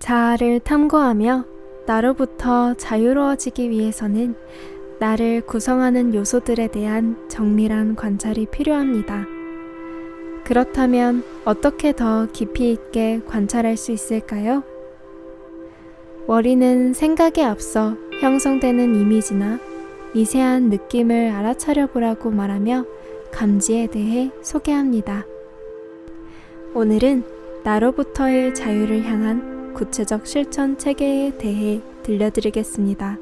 자아를 탐구하며 나로부터 자유로워지기 위해서는 나를 구성하는 요소들에 대한 정밀한 관찰이 필요합니다. 그렇다면 어떻게 더 깊이 있게 관찰할 수 있을까요? 머리는 생각에 앞서 형성되는 이미지나 미세한 느낌을 알아차려 보라고 말하며 감지에 대해 소개합니다. 오늘은 나로부터의 자유를 향한 구체적 실천 체계에 대해 들려드리겠습니다.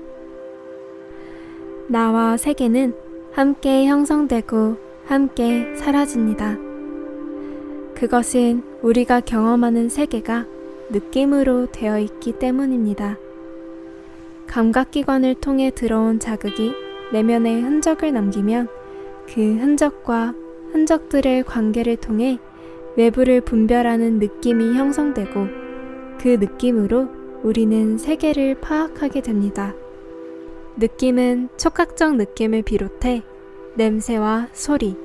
나와 세계는 함께 형성되고 함께 사라집니다. 그것은 우리가 경험하는 세계가 느낌으로 되어 있기 때문입니다. 감각기관을 통해 들어온 자극이 내면에 흔적을 남기면 그 흔적과 흔적들의 관계를 통해 외부를 분별하는 느낌이 형성되고 그 느낌으로 우리는 세계를 파악하게 됩니다. 느낌은 촉각적 느낌을 비롯해 냄새와 소리,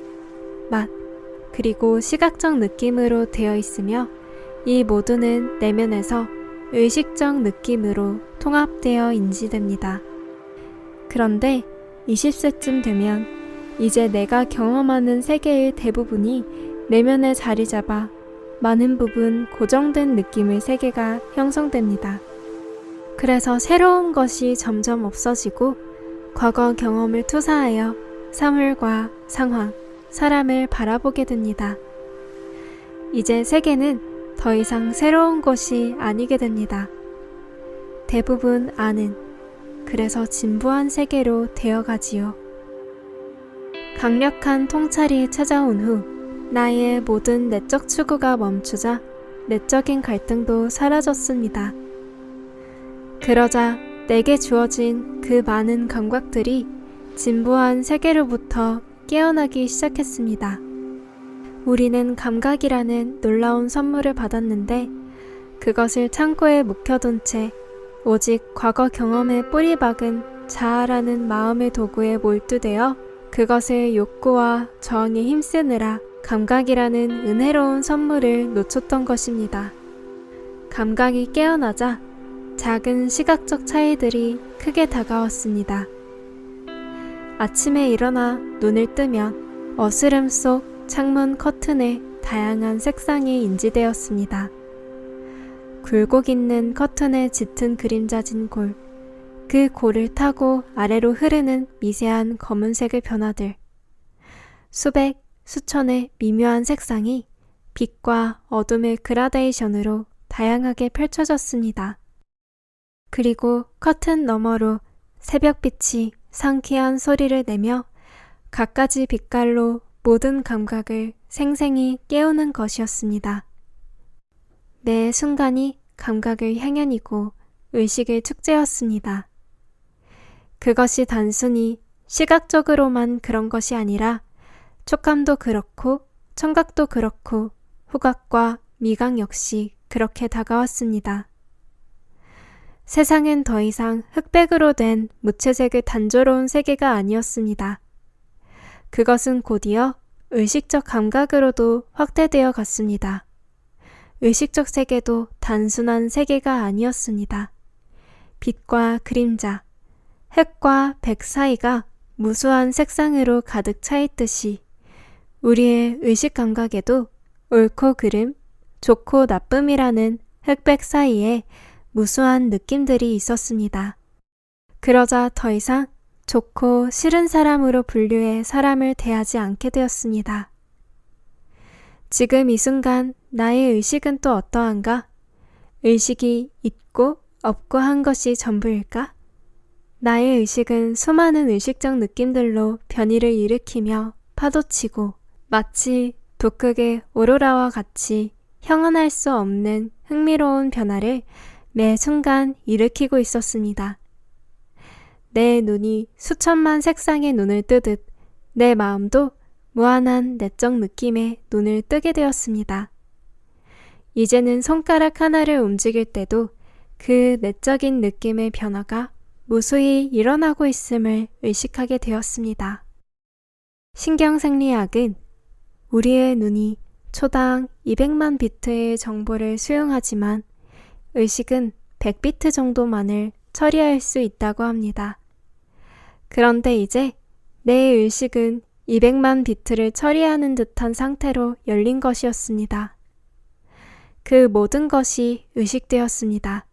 맛, 그리고 시각적 느낌으로 되어 있으며 이 모두는 내면에서 의식적 느낌으로 통합되어 인지됩니다. 그런데 20세쯤 되면 이제 내가 경험하는 세계의 대부분이 내면에 자리 잡아 많은 부분 고정된 느낌의 세계가 형성됩니다. 그래서 새로운 것이 점점 없어지고 과거 경험을 투사하여 사물과 상황, 사람을 바라보게 됩니다. 이제 세계는 더 이상 새로운 것이 아니게 됩니다. 대부분 아는, 그래서 진부한 세계로 되어가지요. 강력한 통찰이 찾아온 후 나의 모든 내적 추구가 멈추자 내적인 갈등도 사라졌습니다. 그러자 내게 주어진 그 많은 감각들이 진부한 세계로부터 깨어나기 시작했습니다. 우리는 감각이라는 놀라운 선물을 받았는데 그것을 창고에 묵혀둔 채 오직 과거 경험에 뿌리 박은 자아라는 마음의 도구에 몰두되어 그것의 욕구와 저항에 힘쓰느라 감각이라는 은혜로운 선물을 놓쳤던 것입니다. 감각이 깨어나자 작은 시각적 차이들이 크게 다가왔습니다. 아침에 일어나 눈을 뜨면 어스름 속 창문 커튼에 다양한 색상이 인지되었습니다. 굴곡 있는 커튼에 짙은 그림자진 골, 그 골을 타고 아래로 흐르는 미세한 검은색의 변화들, 수백, 수천의 미묘한 색상이 빛과 어둠의 그라데이션으로 다양하게 펼쳐졌습니다. 그리고 커튼 너머로 새벽빛이 상쾌한 소리를 내며 갖가지 빛깔로 모든 감각을 생생히 깨우는 것이었습니다. 내 순간이 감각을 향연이고 의식의 축제였습니다. 그것이 단순히 시각적으로만 그런 것이 아니라 촉감도 그렇고 청각도 그렇고 후각과 미각 역시 그렇게 다가왔습니다. 세상은 더 이상 흑백으로 된 무채색의 단조로운 세계가 아니었습니다. 그것은 곧이어 의식적 감각으로도 확대되어 갔습니다. 의식적 세계도 단순한 세계가 아니었습니다. 빛과 그림자, 흑과 백 사이가 무수한 색상으로 가득 차 있듯이 우리의 의식 감각에도 옳고 그름, 좋고 나쁨이라는 흑백 사이에 무수한 느낌들이 있었습니다. 그러자 더 이상 좋고 싫은 사람으로 분류해 사람을 대하지 않게 되었습니다. 지금 이 순간 나의 의식은 또 어떠한가? 의식이 있고 없고 한 것이 전부일까? 나의 의식은 수많은 의식적 느낌들로 변이를 일으키며 파도치고 마치 북극의 오로라와 같이 형언할 수 없는 흥미로운 변화를 매 순간 일으키고 있었습니다. 내 눈이 수천만 색상의 눈을 뜨듯 내 마음도 무한한 내적 느낌의 눈을 뜨게 되었습니다. 이제는 손가락 하나를 움직일 때도 그 내적인 느낌의 변화가 무수히 일어나고 있음을 의식하게 되었습니다. 신경생리학은 우리의 눈이 초당 200만 비트의 정보를 수용하지만 의식은 100비트 정도만을 처리할 수 있다고 합니다. 그런데 이제 내 의식은 200만 비트를 처리하는 듯한 상태로 열린 것이었습니다. 그 모든 것이 의식되었습니다.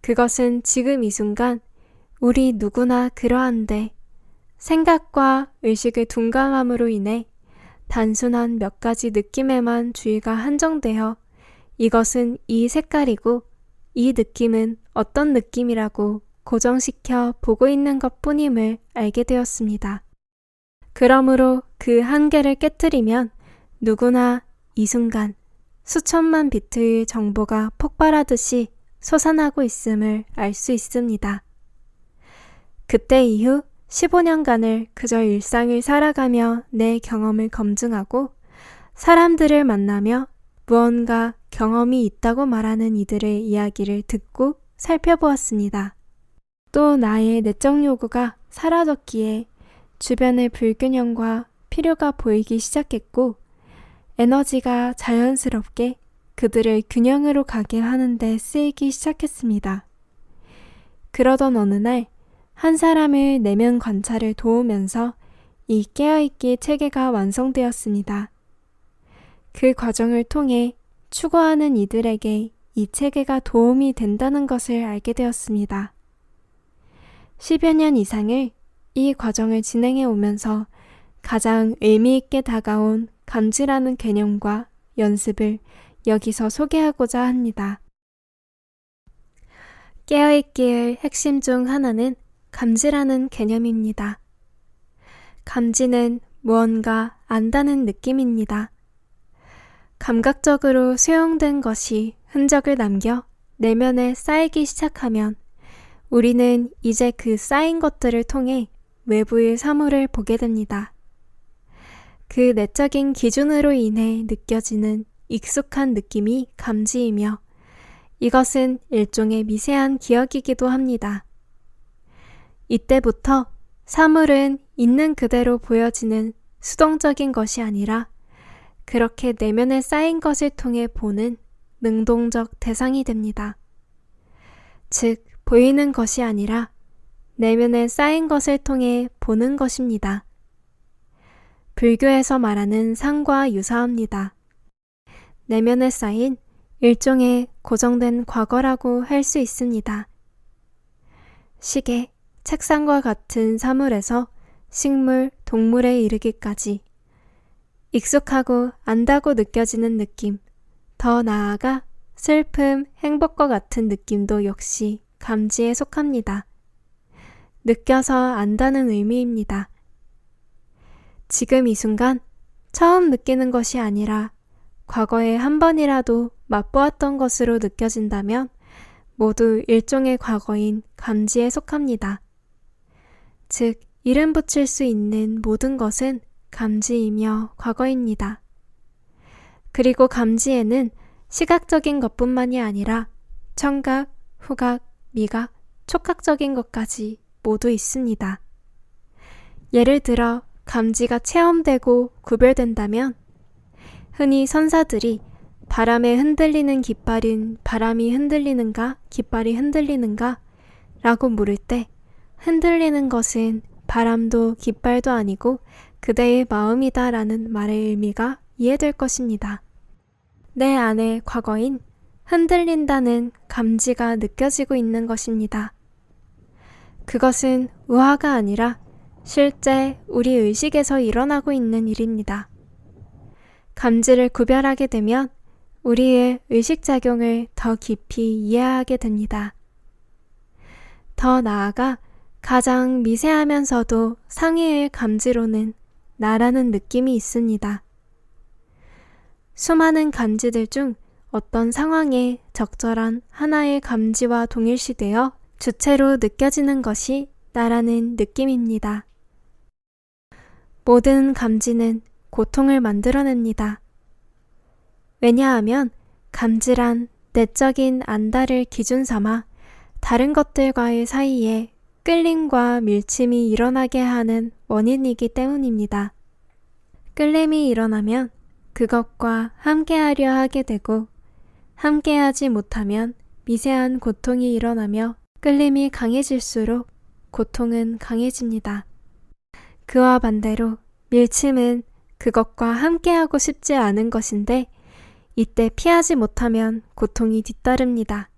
그것은 지금 이 순간 우리 누구나 그러한데 생각과 의식의 둔감함으로 인해 단순한 몇 가지 느낌에만 주의가 한정되어 이것은 이 색깔이고 이 느낌은 어떤 느낌이라고 고정시켜 보고 있는 것 뿐임을 알게 되었습니다. 그러므로 그 한계를 깨뜨리면 누구나 이 순간 수천만 비트의 정보가 폭발하듯이 솟아나고 있음을 알 수 있습니다. 그때 이후 15년간을 그저 일상을 살아가며 내 경험을 검증하고 사람들을 만나며 무언가 경험이 있다고 말하는 이들의 이야기를 듣고 살펴보았습니다. 또 나의 내적 요구가 사라졌기에 주변의 불균형과 필요가 보이기 시작했고 에너지가 자연스럽게 그들을 균형으로 가게 하는데 쓰이기 시작했습니다. 그러던 어느 날 한 사람의 내면 관찰을 도우면서 이 깨어있기 체계가 완성되었습니다. 그 과정을 통해 추구하는 이들에게 이 체계가 도움이 된다는 것을 알게 되었습니다. 10여 년 이상을 이 과정을 진행해 오면서 가장 의미있게 다가온 감지라는 개념과 연습을 여기서 소개하고자 합니다. 깨어있기의 핵심 중 하나는 감지라는 개념입니다. 감지는 무언가 안다는 느낌입니다. 감각적으로 수용된 것이 흔적을 남겨 내면에 쌓이기 시작하면 우리는 이제 그 쌓인 것들을 통해 외부의 사물을 보게 됩니다. 그 내적인 기준으로 인해 느껴지는 익숙한 느낌이 감지이며 이것은 일종의 미세한 기억이기도 합니다. 이때부터 사물은 있는 그대로 보여지는 수동적인 것이 아니라 그렇게 내면에 쌓인 것을 통해 보는 능동적 대상이 됩니다. 즉, 보이는 것이 아니라 내면에 쌓인 것을 통해 보는 것입니다. 불교에서 말하는 상과 유사합니다. 내면에 쌓인 일종의 고정된 과거라고 할 수 있습니다. 시계, 책상과 같은 사물에서 식물, 동물에 이르기까지 익숙하고 안다고 느껴지는 느낌, 더 나아가 슬픔, 행복과 같은 느낌도 역시 감지에 속합니다. 느껴서 안다는 의미입니다. 지금 이 순간 처음 느끼는 것이 아니라 과거에 한 번이라도 맛보았던 것으로 느껴진다면 모두 일종의 과거인 감지에 속합니다. 즉, 이름 붙일 수 있는 모든 것은 감지이며 과거입니다. 그리고 감지에는 시각적인 것뿐만이 아니라 청각, 후각, 미각, 촉각적인 것까지 모두 있습니다. 예를 들어 감지가 체험되고 구별된다면 흔히 선사들이 바람에 흔들리는 깃발인 바람이 흔들리는가, 깃발이 흔들리는가? 라고 물을 때 흔들리는 것은 바람도 깃발도 아니고 그대의 마음이다 라는 말의 의미가 이해될 것입니다. 내 안의 과거인 흔들린다는 감지가 느껴지고 있는 것입니다. 그것은 의화가 아니라 실제 우리 의식에서 일어나고 있는 일입니다. 감지를 구별하게 되면 우리의 의식작용을 더 깊이 이해하게 됩니다. 더 나아가 가장 미세하면서도 상위의 감지로는 나라는 느낌이 있습니다. 수많은 감지들 중 어떤 상황에 적절한 하나의 감지와 동일시되어 주체로 느껴지는 것이 나라는 느낌입니다. 모든 감지는 고통을 만들어냅니다. 왜냐하면 감지란 내적인 안다를 기준 삼아 다른 것들과의 사이에 끌림과 밀침이 일어나게 하는 원인이기 때문입니다. 끌림이 일어나면 그것과 함께하려 하게 되고 함께하지 못하면 미세한 고통이 일어나며 끌림이 강해질수록 고통은 강해집니다. 그와 반대로 밀침은 그것과 함께하고 싶지 않은 것인데 이때 피하지 못하면 고통이 뒤따릅니다.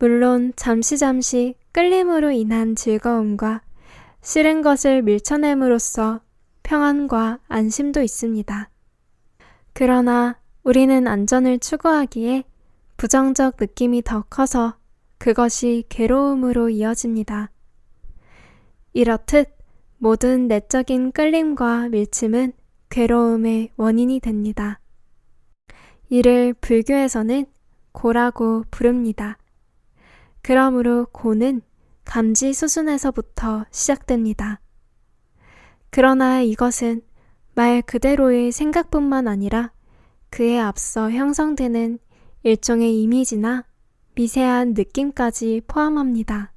물론 잠시 잠시 끌림으로 인한 즐거움과 싫은 것을 밀쳐냄으로써 평안과 안심도 있습니다. 그러나 우리는 안전을 추구하기에 부정적 느낌이 더 커서 그것이 괴로움으로 이어집니다. 이렇듯 모든 내적인 끌림과 밀침은 괴로움의 원인이 됩니다. 이를 불교에서는 고라고 부릅니다. 그러므로 고는 감지 수순에서부터 시작됩니다. 그러나 이것은 말 그대로의 생각뿐만 아니라 그에 앞서 형성되는 일종의 이미지나 미세한 느낌까지 포함합니다.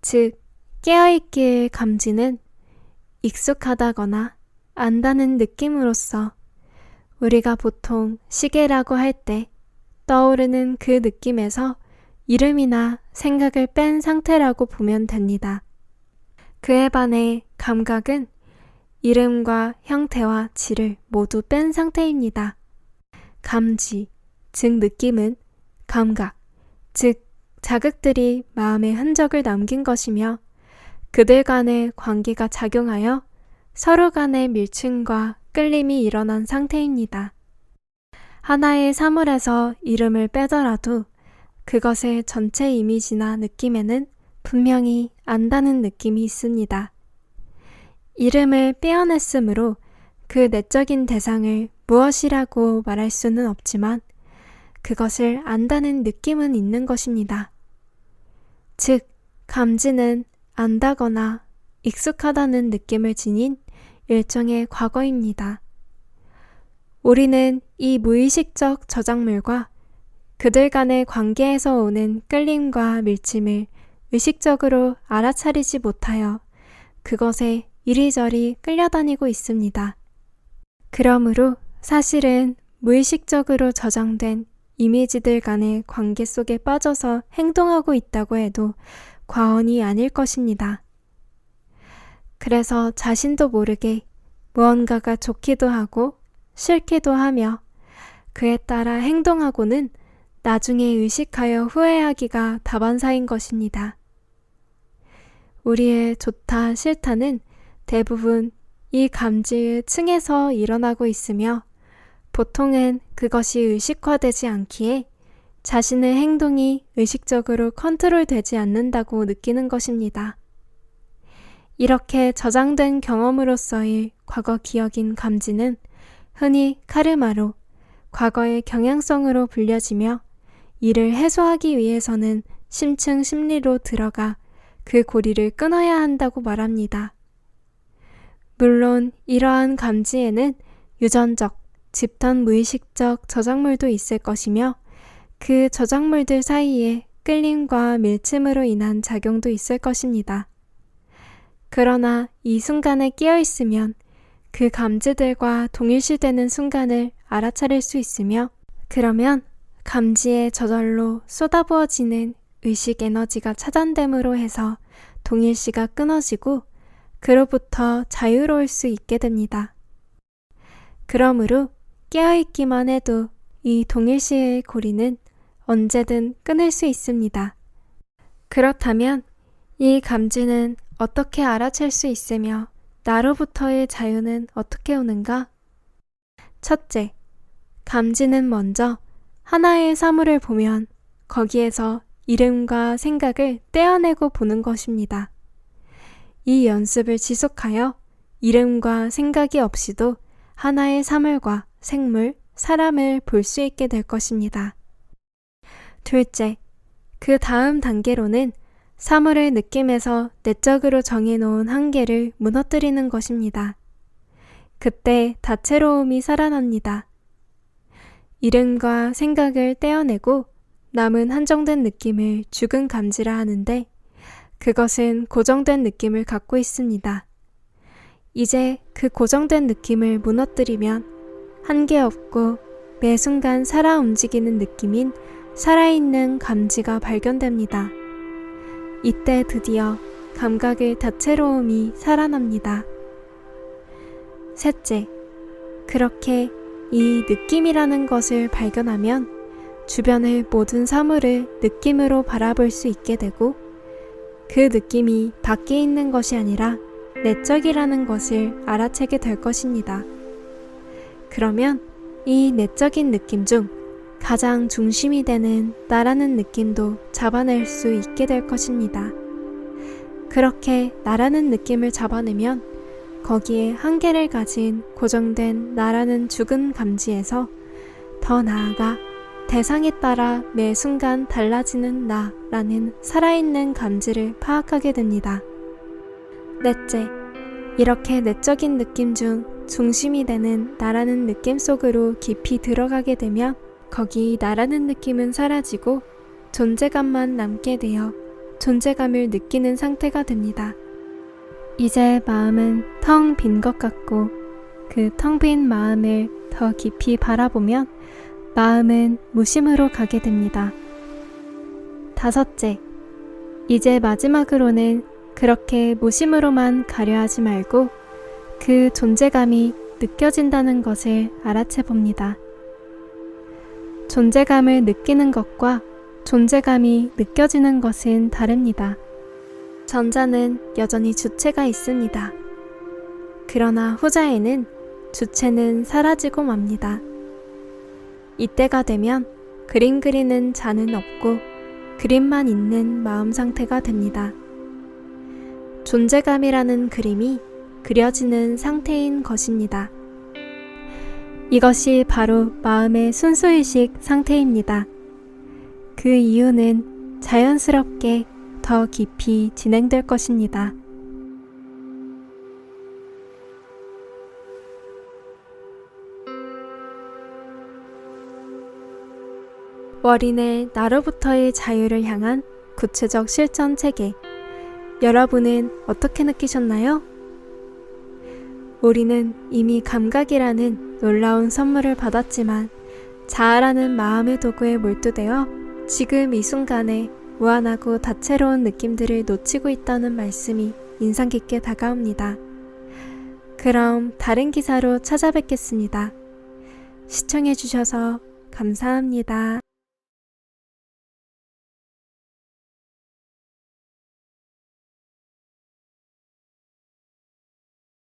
즉, 깨어있기의 감지는 익숙하다거나 안다는 느낌으로서 우리가 보통 시계라고 할 때 떠오르는 그 느낌에서 이름이나 생각을 뺀 상태라고 보면 됩니다. 그에 반해 감각은 이름과 형태와 질을 모두 뺀 상태입니다. 감지, 즉 느낌은 감각, 즉 자극들이 마음의 흔적을 남긴 것이며 그들 간의 관계가 작용하여 서로 간의 밀침과 끌림이 일어난 상태입니다. 하나의 사물에서 이름을 빼더라도 그것의 전체 이미지나 느낌에는 분명히 안다는 느낌이 있습니다. 이름을 빼어냈으므로 그 내적인 대상을 무엇이라고 말할 수는 없지만 그것을 안다는 느낌은 있는 것입니다. 즉, 감지는 안다거나 익숙하다는 느낌을 지닌 일종의 과거입니다. 우리는 이 무의식적 저작물과 그들 간의 관계에서 오는 끌림과 밀침을 의식적으로 알아차리지 못하여 그것에 이리저리 끌려다니고 있습니다. 그러므로 사실은 무의식적으로 저장된 이미지들 간의 관계 속에 빠져서 행동하고 있다고 해도 과언이 아닐 것입니다. 그래서 자신도 모르게 무언가가 좋기도 하고 싫기도 하며 그에 따라 행동하고는 나중에 의식하여 후회하기가 다반사인 것입니다. 우리의 좋다, 싫다는 대부분 이 감지의 층에서 일어나고 있으며 보통은 그것이 의식화되지 않기에 자신의 행동이 의식적으로 컨트롤되지 않는다고 느끼는 것입니다. 이렇게 저장된 경험으로서의 과거 기억인 감지는 흔히 카르마로 과거의 경향성으로 불려지며 이를 해소하기 위해서는 심층 심리로 들어가 그 고리를 끊어야 한다고 말합니다. 물론 이러한 감지에는 유전적, 집단 무의식적 저작물도 있을 것이며 그 저작물들 사이에 끌림과 밀침으로 인한 작용도 있을 것입니다. 그러나 이 순간에 끼어 있으면 그 감지들과 동일시되는 순간을 알아차릴 수 있으며 그러면 감지에 저절로 쏟아부어지는 의식 에너지가 차단됨으로 해서 동일시가 끊어지고 그로부터 자유로울 수 있게 됩니다. 그러므로 깨어있기만 해도 이 동일시의 고리는 언제든 끊을 수 있습니다. 그렇다면 이 감지는 어떻게 알아챌 수 있으며 나로부터의 자유는 어떻게 오는가? 첫째, 감지는 먼저 하나의 사물을 보면 거기에서 이름과 생각을 떼어내고 보는 것입니다. 이 연습을 지속하여 이름과 생각이 없이도 하나의 사물과 생물, 사람을 볼 수 있게 될 것입니다. 둘째, 그 다음 단계로는 사물의 느낌에서 내적으로 정해놓은 한계를 무너뜨리는 것입니다. 그때 다채로움이 살아납니다. 이름과 생각을 떼어내고 남은 한정된 느낌을 죽은 감지라 하는데 그것은 고정된 느낌을 갖고 있습니다. 이제 그 고정된 느낌을 무너뜨리면 한계 없고 매 순간 살아 움직이는 느낌인 살아있는 감지가 발견됩니다. 이때 드디어 감각의 다채로움이 살아납니다. 셋째, 그렇게 이 느낌이라는 것을 발견하면 주변의 모든 사물을 느낌으로 바라볼 수 있게 되고 그 느낌이 밖에 있는 것이 아니라 내적이라는 것을 알아채게 될 것입니다. 그러면 이 내적인 느낌 중 가장 중심이 되는 나라는 느낌도 잡아낼 수 있게 될 것입니다. 그렇게 나라는 느낌을 잡아내면 거기에 한계를 가진 고정된 나라는 죽은 감지에서 더 나아가 대상에 따라 매 순간 달라지는 나라는 살아있는 감지를 파악하게 됩니다. 넷째, 이렇게 내적인 느낌 중 중심이 되는 나라는 느낌 속으로 깊이 들어가게 되면 거기 나라는 느낌은 사라지고 존재감만 남게 되어 존재감을 느끼는 상태가 됩니다. 이제 마음은 텅 빈 것 같고 그 텅 빈 마음을 더 깊이 바라보면 마음은 무심으로 가게 됩니다. 다섯째, 이제 마지막으로는 그렇게 무심으로만 가려 하지 말고 그 존재감이 느껴진다는 것을 알아채 봅니다. 존재감을 느끼는 것과 존재감이 느껴지는 것은 다릅니다. 전자는 여전히 주체가 있습니다. 그러나 후자에는 주체는 사라지고 맙니다. 이때가 되면 그림 그리는 자는 없고 그림만 있는 마음 상태가 됩니다. 존재감이라는 그림이 그려지는 상태인 것입니다. 이것이 바로 마음의 순수의식 상태입니다. 그 이유는 자연스럽게 더 깊이 진행될 것입니다. 월인의 나로부터의 자유를 향한 구체적 실천 체계. 여러분은 어떻게 느끼셨나요? 우리는 이미 감각이라는 놀라운 선물을 받았지만 자아라는 마음의 도구에 몰두되어 지금 이 순간에 무한하고 다채로운 느낌들을 놓치고 있다는 말씀이 인상 깊게 다가옵니다. 그럼 다른 기사로 찾아뵙겠습니다. 시청해주셔서 감사합니다.